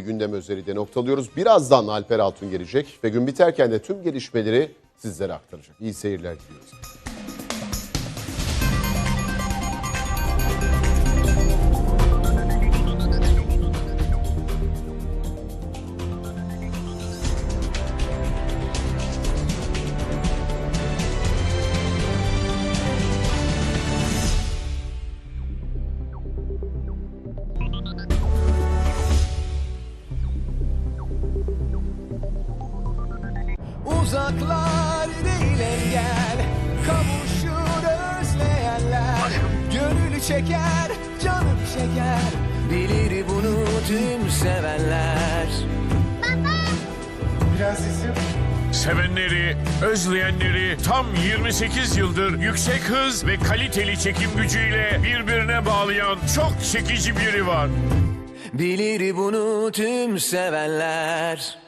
Gündem özeli de noktalıyoruz. Birazdan Alper Altun gelecek ve gün biterken de tüm gelişmeleri sizlere aktaracak. İyi seyirler diliyoruz. Uzaklar değil engel. Kavuşur özleyenler. Gönlü çeker, canım çeker. Bilir bunu tüm sevenler. Sevenleri, özleyenleri tam 28 yıldır yüksek hız ve kaliteli çekim gücüyle birbirine bağlayan çok çekici biri var. Bilir bunu tüm sevenler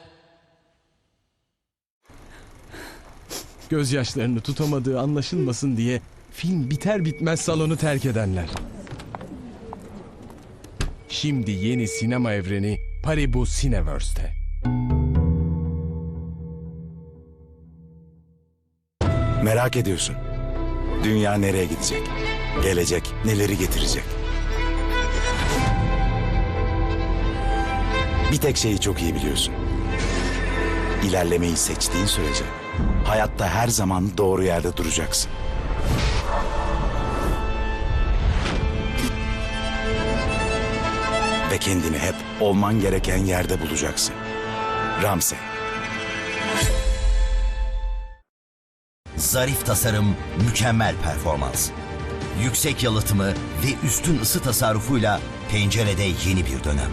Gözyaşlarını tutamadığı anlaşılmasın diye film biter bitmez salonu terk edenler. Şimdi yeni sinema evreni Paribu Cineverse'te. Merak ediyorsun. Dünya nereye gidecek? Gelecek neleri getirecek? Bir tek şeyi çok iyi biliyorsun. İlerlemeyi seçtiğin sürece hayatta her zaman doğru yerde duracaksın. Ve kendini hep olman gereken yerde bulacaksın. Ramsey. Zarif tasarım, mükemmel performans. Yüksek yalıtımı ve üstün ısı tasarrufuyla pencerede yeni bir dönem.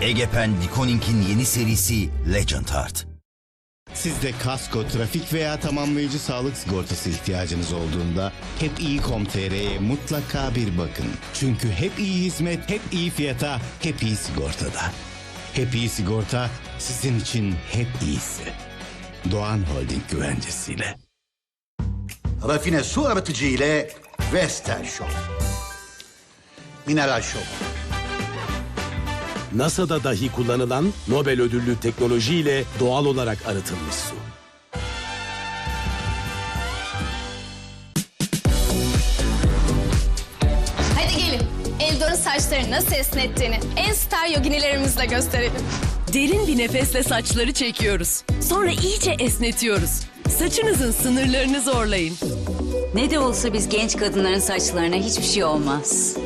Egepen Dikonink'in yeni serisi Legend Art. Sizde kasko, trafik veya tamamlayıcı sağlık sigortası ihtiyacınız olduğunda hep iyi.com.tr'ye mutlaka bir bakın. Çünkü hep iyi hizmet, hep iyi fiyata, hep iyi sigortada. Hep iyi sigorta sizin için hep iyisi. Doğan Holding güvencesiyle. Rafine su arıtıcı ile Vestel Show. Mineral Show. NASA'da dahi kullanılan Nobel ödüllü teknolojiyle doğal olarak arıtılmış su. Hadi gelin. Eldor'un saçlarını nasıl esnettiğini en star yoginilerimizle gösterelim. Derin bir nefesle saçları çekiyoruz. Sonra iyice esnetiyoruz. Saçınızın sınırlarını zorlayın. Ne de olsa biz genç kadınların saçlarına hiçbir şey olmaz.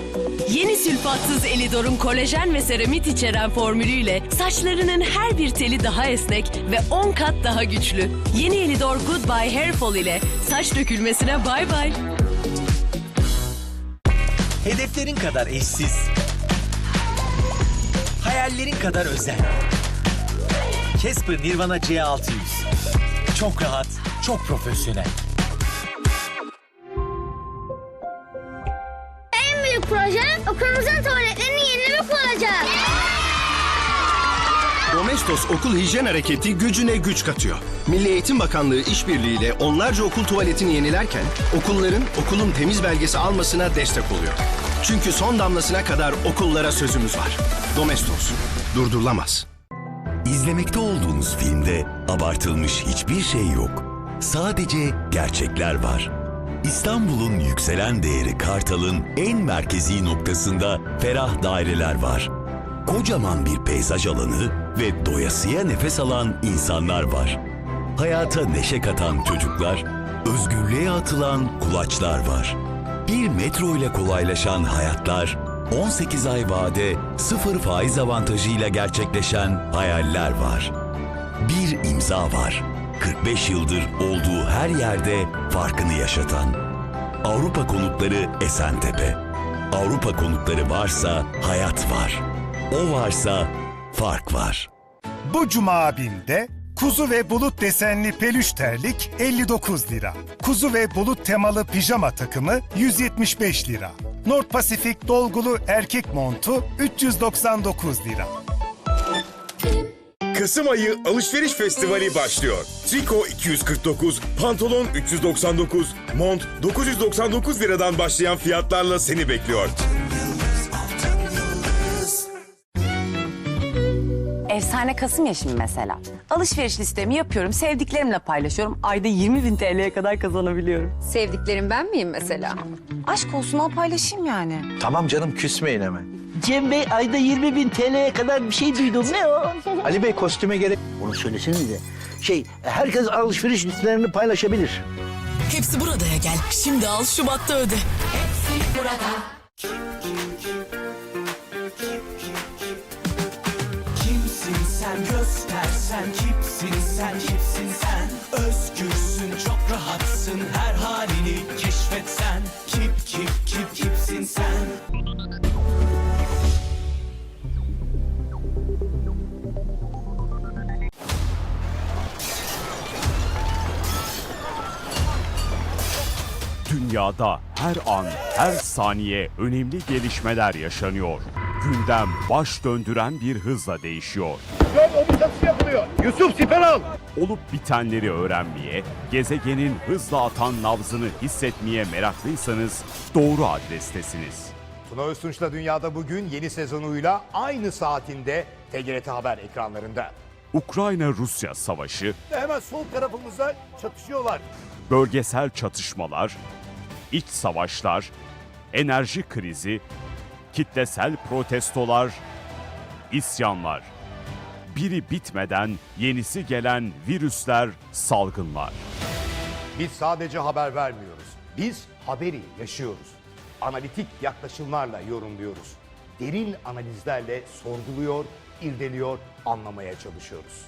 Yeni sülfatsız Elidor'un kolajen ve seramit içeren formülüyle saçlarının her bir teli daha esnek ve 10 kat daha güçlü. Yeni Elidor Goodbye Hair Fall ile saç dökülmesine bay bay. Hedeflerin kadar eşsiz Hayallerin kadar özel Casper Nirvana C600 Çok rahat, çok profesyonel proje okulumuzun tuvaletlerini yenilemek olacak. Domestos Okul Hijyen Hareketi gücüne güç katıyor. Milli Eğitim Bakanlığı işbirliğiyle onlarca okul tuvaletini yenilerken okulların okulun temiz belgesi almasına destek oluyor. Çünkü son damlasına kadar okullara sözümüz var. Domestos durdurulamaz. İzlemekte olduğunuz filmde abartılmış hiçbir şey yok. Sadece gerçekler var. İstanbul'un yükselen değeri Kartal'ın en merkezi noktasında ferah daireler var. Kocaman bir peyzaj alanı ve doyasıya nefes alan insanlar var. Hayata neşe katan çocuklar, özgürlüğe atılan kulaçlar var. Bir metro ile kolaylaşan hayatlar, 18 ay vade, sıfır faiz avantajıyla gerçekleşen hayaller var. Bir imza var. 45 yıldır olduğu her yerde farkını yaşatan. Avrupa Konutları Esentepe. Avrupa Konutları varsa hayat var. O varsa fark var. Bu cuma BİM'de kuzu ve bulut desenli peluş terlik 59 lira. Kuzu ve bulut temalı pijama takımı 175 lira. North Pacific dolgulu erkek montu 399 lira. Kasım ayı alışveriş festivali başlıyor. Triko 249, pantolon 399, mont 999 liradan başlayan fiyatlarla seni bekliyor. efsane Kasım ya şimdi mesela. Alışveriş listemi yapıyorum, sevdiklerimle paylaşıyorum. Ayda 20 bin TL'ye kadar kazanabiliyorum. Sevdiklerim ben miyim mesela? Aşk olsun al paylaşayım yani. Tamam canım küsmeyin hemen. Cem Bey ayda 20 bin TL'ye kadar bir şey duydum. Ne o? Ali Bey kostüme gerek... Onu söylesenize. Şey, herkes alışveriş listelerini paylaşabilir. Hepsi buradaya gel. Şimdi al Şubat'ta öde. Kimsin sen göstersen kimsin sen kimsin sen Özgürsün çok rahatsın her halini keşfetsen Dünyada her an, her saniye önemli gelişmeler yaşanıyor. Gündem baş döndüren bir hızla değişiyor. yapılıyor. Yusuf siper al. Olup bitenleri öğrenmeye, gezegenin hızla atan nabzını hissetmeye meraklıysanız doğru adrestesiniz. Tuna Öztunç'la Dünyada Bugün yeni sezonuyla aynı saatinde TGRT Haber ekranlarında. Ukrayna-Rusya savaşı, Hemen sol tarafımızda çatışıyorlar. bölgesel çatışmalar, iç savaşlar, enerji krizi, kitlesel protestolar, isyanlar. Biri bitmeden yenisi gelen virüsler, salgınlar. Biz sadece haber vermiyoruz. Biz haberi yaşıyoruz. Analitik yaklaşımlarla yorumluyoruz. Derin analizlerle sorguluyor, irdeliyor, anlamaya çalışıyoruz.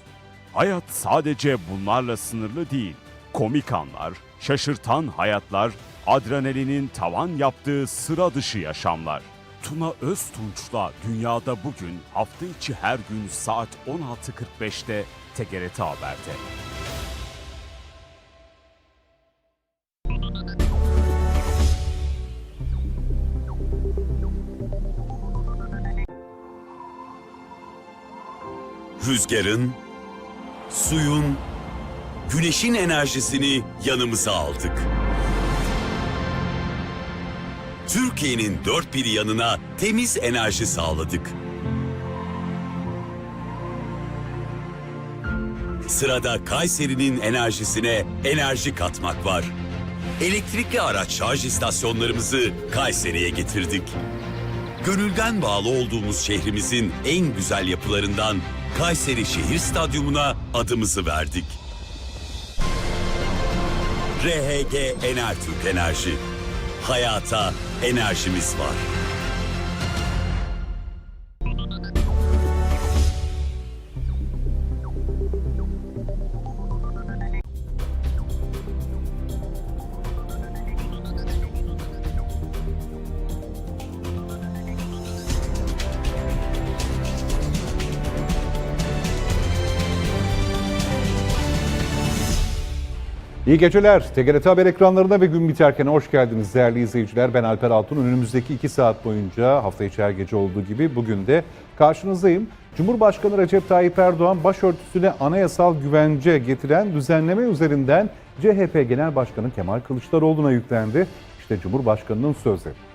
Hayat sadece bunlarla sınırlı değil. Komik anlar, şaşırtan hayatlar, adrenalinin tavan yaptığı sıra dışı yaşamlar. Tuna Öztunç'la Dünyada Bugün hafta içi her gün saat 16.45'te TGRT Haber'de. Rüzgarın, suyun, güneşin enerjisini yanımıza aldık. Türkiye'nin dört bir yanına temiz enerji sağladık. Sırada Kayseri'nin enerjisine enerji katmak var. Elektrikli araç şarj istasyonlarımızı Kayseri'ye getirdik. Gönülden bağlı olduğumuz şehrimizin en güzel yapılarından Kayseri Şehir Stadyumu'na adımızı verdik. RHG Enertürk Enerji. Hayata enerjimiz var. İyi geceler. TGRT Haber ekranlarına ve gün biterken hoş geldiniz değerli izleyiciler. Ben Alper Altun. Önümüzdeki iki saat boyunca hafta içi her gece olduğu gibi bugün de karşınızdayım. Cumhurbaşkanı Recep Tayyip Erdoğan başörtüsüne anayasal güvence getiren düzenleme üzerinden CHP Genel Başkanı Kemal Kılıçdaroğlu'na yüklendi. İşte Cumhurbaşkanı'nın sözleri.